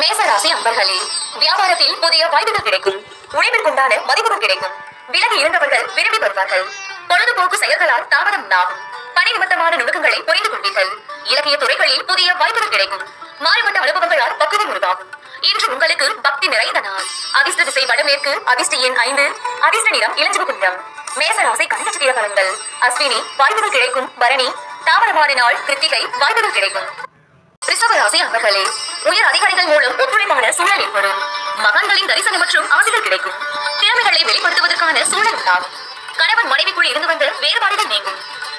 மேசராசி அன்பர்களே வியாபாரத்தில் புதிய வாய்ப்புகள் கிடைக்கும். உழைப்பிற்குண்டான மதிப்புகள் கிடைக்கும். விலகி இருந்தவர்கள் விரும்பி வருவார்கள். பொழுதுபோக்கு செயல்களால் தாமதம் உண்டாகும் பணி நிமித்தமான நுணுக்கங்களை புரிந்து கொள்வீர்கள். இலக்கிய துறைகளில் புதிய வாய்ப்புகள் கிடைக்கும். மாறுபட்ட அனுபவங்களால் பக்குவம் உருவாகும். இன்று உங்களுக்கு பக்தி நிறைந்த நாள். அதிர்ஷ்ட திசை வடமேற்கு அதிர்ஷ்ட எண் ஐந்து அதிர்ஷ்ட நிறம் இளஞ்சிவப்பு நிறம் மேசராசி கண்ணச்சித்திர பலன்கள் அஸ்வினி வாய்ப்புகள் கிடைக்கும். பரணி தாமதமான நாள் கிருத்திகை வாய்ப்புகள் கிடைக்கும். ரிஷபராசி அன்பர்களே உயர் அதிகாரிகள் மூலம் ஒத்துழைப்பான சூழல் ஏற்படும் மகான்களின் தரிசனம் மற்றும் ஆசைகள் கிடைக்கும். திறமைகளை வெளிப்படுத்துவதற்கான சூழல் உண்டாகும். கணவன் மனைவிக்குள் இருந்து வந்த வேறுபாடுகள் நீங்கும்.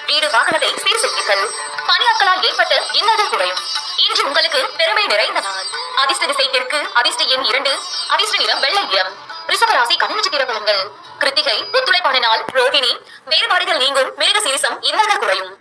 வீடு வாகனத்தை சீர் செய்வீர்கள் பணியாட்களால் ஏற்பட்ட இன்னல்கள் குறையும். இன்று உங்களுக்கு பெருமை நிறைந்த நாள். அதிர்ஷ்ட திசை தெற்கு அதிர்ஷ்ட எண் இரண்டு அதிர்ஷ்ட நிறம் வெள்ளை நிறம். ரிஷபராசி கண்ணச்சித்திர பலன்கள் கிருத்திகை ஒத்துழைப்பான நாள். ரோகிணி வேறுபாடுகள் நீங்கும் மிருக சீரிசம் இன்னல்கள் குறையும்.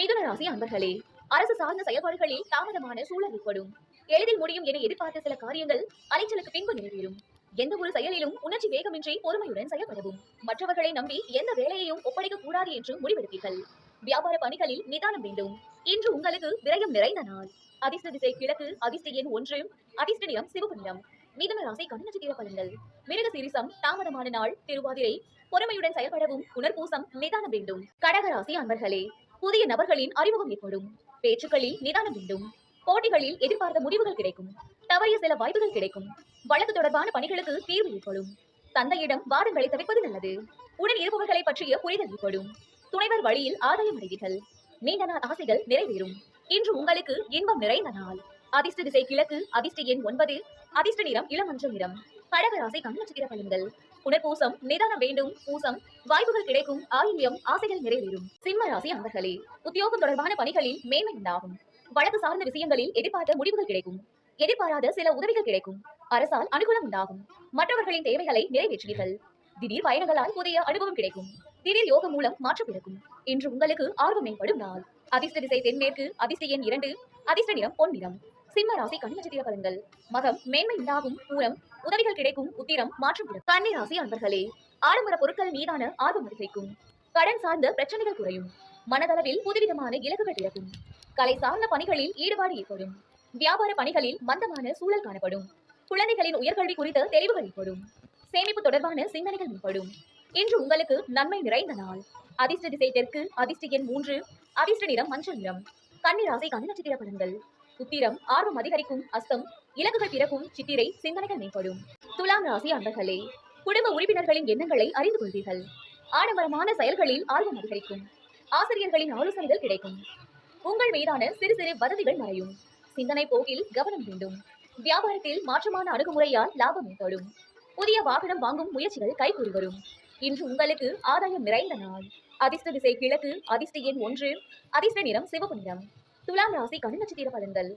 மிதுன ராசி அன்பர்களே அரசு சார்ந்த செயல்பாடுகளில் தாமதமான சூழல் ஏற்படும். எளிதில் முடியும் என எதிர்பார்த்த சில காரியங்கள் அலைச்சலுக்கு பின்பு நிறைவேறும். எந்த ஒரு செயலிலும் உணர்ச்சி வேகமின்றி பொறுமையுடன் செயல்படவும். மற்றவர்களை நம்பி எந்த வேலையையும் ஒப்படைக்க கூடாது என்று முடிவெடுப்பீர்கள். வியாபார பணிகளில் நிதானம் வேண்டும். இன்று உங்களுக்கு விரயம் நிறைந்த நாள். அதிர்ஷ்ட திசை கிழக்கு அதிர்ஷ்ட எண் ஒன்று அதிர்ஷ்ட நிறம் சிவப்பு நிறம். மிதன ராசி கண்ணநட்சத்திர பலன்கள் மிருக சிரிசம் தாமதமான நாள் திருவாதிரை. பொறுமையுடன் செயல்படவும் உணர்பூசம் நிதானம் வேண்டும். கடகராசி அன்பர்களே புதிய நபர்களின் அறிமுகம் ஏற்படும். பேச்சுக்களில் நிதானம் வேண்டும். போட்டிகளில் எதிர்பார்த்த முடிவுகள் கிடைக்கும். தவறிய சில வாய்ப்புகள் கிடைக்கும். வழக்கு தொடர்பான பணிகளுக்கு தீர்வு ஏற்படும். தந்தையிடம் வாதங்களை தவிர்ப்பது நல்லது. உடன் இருப்பவர்களை பற்றிய புரிதல் ஏற்படும். துணைவர் வழியில் ஆதாயம் அடைவீர்கள். நீண்ட நாள் ஆசைகள் நிறைவேறும். இன்று உங்களுக்கு இன்பம் நிறைந்த நாள். அதிர்ஷ்ட திசை கிழக்கு அதிர்ஷ்ட எண் ஒன்பது அதிர்ஷ்ட நிறம் இளமஞ்சள் நிறம். கடகராசி கண் நட்சத்திர பலன்கள் புனர்பூசம் நிதானம் வேண்டும் பூசம் வாய்ப்புகள் கிடைக்கும் ஆயில்யம் ஆசைகள் நிறைவேறும். சிம்ம ராசி அன்பர்களே உத்தியோகம் தொடர்பான பணிகளில் மேன்மை உண்டாகும். வழக்கு சார்ந்த விஷயங்களில் எதிர்பார்த்த முடிவுகள் கிடைக்கும். எதிர்பாராத சில உதவிகள் கிடைக்கும். அரசால் அனுகூலம் உண்டாகும். மற்றவர்களின் தேவைகளை நிறைவேற்றுவீர்கள். திடீர் பயணங்களால் புதிய அனுபவம் கிடைக்கும். திடீர் யோகம் மூலம் மாற்றம் பிறக்கும் இன்று உங்களுக்கு ஆர்வம் மேம்படும் நாள். அதிர்ஷ்ட திசை தென்மேற்கு அதிர்ஷ்ட எண் இரண்டு அதிர்ஷ்ட நிறம் பொன்னிறம். சிம்ம ராசி கண் பலன்கள். மகம் மேன்மை உண்டாகும் பூரம் உதவிகள் கிடைக்கும் உத்திரம் மாற்றம் கன்னி ராசி அன்பர்களே ஆடம்பர பொருட்கள் மீதான ஆர்வம் அதிகரிக்கும். கடன் சார்ந்த பிரச்சனைகள் குறையும். மனதளவில் புதுவிதமான இலக்குகள் பிறக்கும் கலை சார்ந்த பணிகளில் ஈடுபாடு ஏற்படும். வியாபார பணிகளில் மந்தமான சூழல் காணப்படும். குழந்தைகளின் உயர்கல்வி குறித்த தெளிவுகள் ஏற்படும். சேமிப்பு தொடர்பான சிந்தனைகள் மேம்படும். இன்று உங்களுக்கு நன்மை நிறைந்த நாள். அதிர்ஷ்ட திசை தெற்கு அதிர்ஷ்ட எண் மூன்று அதிர்ஷ்ட நிறம் மஞ்சள் நிறம். கன்னிராசி கண்ணு நட்சத்திர பலன்கள். உத்திரம் ஆர்வம் அதிகரிக்கும் அஸ்தம் இலக்குகள் பிறக்கும் சித்திரை சிந்தனைகள் மேம்படும். துலாம் ராசி அன்பர்களே குடும்ப உறுப்பினர்களின் எண்ணங்களை அறிந்து கொள்வீர்கள். ஆடம்பரமான செயல்களில் ஆர்வம் அதிகரிக்கும். ஆசிரியர்களின் ஆலோசனைகள் கிடைக்கும். உங்கள் மீதான சிறு சிறு வதந்திகள் மறையும். சிந்தனை போக்கில் கவனம் வேண்டும். வியாபாரத்தில் மாற்றமான அணுகுமுறையால் லாபம் ஏற்படும் புதிய வாகனம் வாங்கும் முயற்சிகள் கைகூடி வரும். இன்று உங்களுக்கு ஆதாயம் நிறைந்த நாள். அதிர்ஷ்ட திசை கிழக்கு அதிர்ஷ்ட எண் ஒன்று அதிர்ஷ்ட நிறம் சிவப்பு நிறம். துலாம் ராசி கண்ணு நட்சத்திர பலன்கள்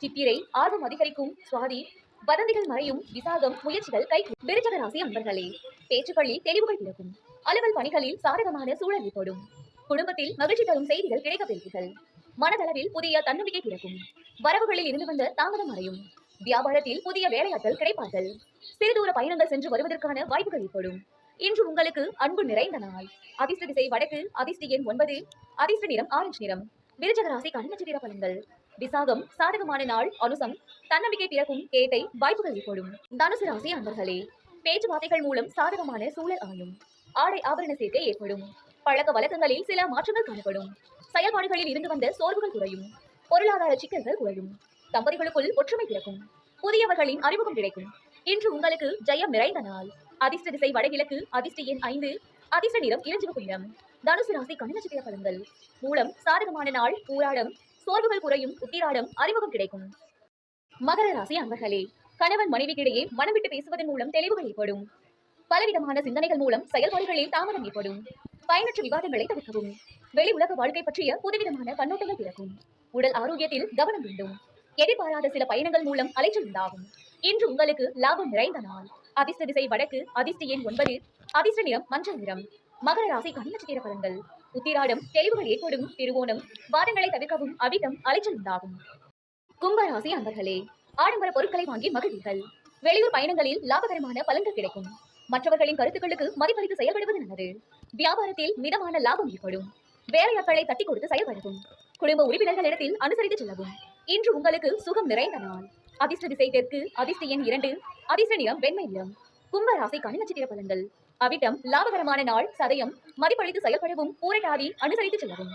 சித்திரை ஆர்வம் அதிகரிக்கும். சுவாதி வதந்திகள் மறையும். விசாகம் முயற்சிகள் கை விருச்சக ராசி அன்பர்களே பேச்சுக்களில் தெளிவுகள் பிறக்கும் அலுவல் பணிகளில் சாதகமான சூழல் ஏற்படும். குடும்பத்தில் மகிழ்ச்சி தரும் செய்திகள் கிடைக்கப் பெறுவீர்கள் மனதளவில் புதிய தன்னம்பிக்கை பிறக்கும் வரவுகளில் இருந்து வந்த தாமதம் மறையும். வியாபாரத்தில் புதிய வேலையாட்கள் கிடைப்பார்கள். சிறு தூர பயணங்கள் சென்று வருவதற்கான வாய்ப்புகள் ஏற்படும். இன்று உங்களுக்கு அன்பு நிறைந்த நாள். அதிர்ஷ்ட திசை வடக்கு அதிர்ஷ்ட எண் ஒன்பது அதிர்ஷ்ட நிறம் ஆரஞ்சு நிறம். விருச்சகராசி கண் நட்சத்திர பலன்கள். விசாகம் சாதகமான நாள் அனுசம் தன்னம்பிக்கை பிறக்கும் கேட்டை வாய்ப்புகள் ஏற்படும். தனுசு ராசி அன்பர்களே பேச்சுவார்த்தைகள் மூலம் சாதகமான சூழல் அமையும். ஆடை ஆபரண சேர்க்கை ஏற்படும். பழக்க வழக்கங்களில் சில மாற்றங்கள் காணப்படும். செயல்பாடுகளில் இருந்து வந்த சோர்வுகள் குறையும். பொருளாதார சிக்கல்கள் குறையும். தம்பதிகளுக்குள் ஒற்றுமை பிறக்கும். புதியவர்களின் அறிமுகம் கிடைக்கும். இன்று உங்களுக்கு ஜெயம் நிறைந்த நாள். அதிர்ஷ்ட திசை வடகிழக்கு அதிர்ஷ்ட எண் ஐந்து அதிர்ஷ்ட நிறம் இளஞ்சிவப்பு நிறம். தனுசு ராசி கண்ணு பலன்கள் மூலம் சாதகமான நாள் போராடம் சோர்வுகள் குறையும் உத்திராடம் அறிமுகம் கிடைக்கும். மகர ராசி அன்பர்களே கணவன் மனைவிக்கிடையே மனம் விட்டு பேசுவதன் மூலம் தெளிவுகள் ஏற்படும். பலவிதமான சிந்தனைகள் மூலம் செயல்பாடுகளில் தாமதம் ஏற்படும். பயனற்ற விவாதங்களை தவிர்க்கவும். வெளி உலக வாழ்க்கை பற்றிய புதுவிதமான கண்ணோட்டங்கள் பிறக்கும். உடல் ஆரோக்கியத்தில் கவனம் வேண்டும். எதிர்பாராத சில பயணங்கள் மூலம் அலைச்சல் உண்டாகும். இன்று உங்களுக்கு லாபம் நிறைந்த நாள். அதிர்ஷ்ட திசை வடக்கு அதிர்ஷ்ட எண் ஒன்பது அதிர்ஷ்ட நிறம் மஞ்சள் நிறம். மகர ராசி கண்நட்சத்திர பலன்கள் உத்திராடம் தெளிவுகள் ஏற்படும் திருவோணம் வாதங்களை தவிர்க்கவும் அவிதம் அலைச்சல் உண்டாகும். கும்பராசி அன்பர்களே ஆடம்பர பொருட்களை வாங்கி மகிழ்வீர்கள். வெளியூர் பயணங்களில் லாபகரமான பலன்கள் கிடைக்கும். மற்றவர்களின் கருத்துக்களுக்கு மதிப்பளித்து செயல்படுவது நல்லது. வியாபாரத்தில் மிதமான லாபம் ஏற்படும். வேலையாட்களை தட்டி கொடுத்து செயல்படவும் குடும்ப உறுப்பினர்களிடத்தில் அனுசரித்து செல்லவும். இன்று உங்களுக்கு சுகம் நிறைந்த நாள். அதிர்ஷ்ட திசை தெற்கு அதிர்ஷ்ட எண் இரண்டு அதிர்ஷ்ட நிறம் வெண்மை நிறம். கும்பராசி கனி நட்சத்திர பலன்கள் அவிட்டம் லாபகரமான நாள் சதயம் மதிப்பளித்து செயல்படவும் பூரட்டாதி அனுசரித்து செல்லவும்.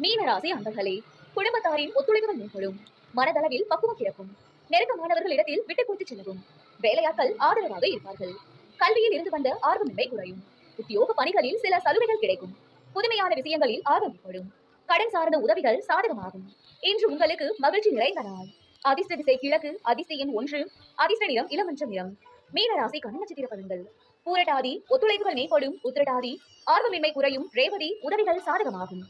மீனராசி அன்பர்களே குடும்பத்தாரின் ஒத்துழைப்புகள் மேம்படும். மனதளவில் பக்குவம் கிடக்கும். நெருக்கமானவர்களிடத்தில் விட்டு கொடுத்து செல்லவும். வேலையாட்கள் ஆதரவாக இருப்பார்கள். கல்வியில் இருந்து வந்த ஆர்வமின்மை குறையும். உத்தியோக பணிகளில் சில சலுகைகள் கிடைக்கும். புதுமையான விஷயங்களில் ஆர்வம் ஏற்படும். கடன் சார்ந்த உதவிகள் சாதகமாகும். இன்று உங்களுக்கு மகிழ்ச்சி நிறைந்த நாள். அதிர்ஷ்ட திசை கிழக்கு அதிர்ஷ்ட எண் ஒன்று அதிர்ஷ்ட நிறம் இளமஞ்ச நிறம். மீனராசி நட்சத்திர பலன்கள் பூரட்டாதி ஒத்துழைப்புகள் மேம்படும் உத்திரட்டாதி ஆர்வமின்மை குறையும் ரேவதி உதவிகள் சாதகமாகும்.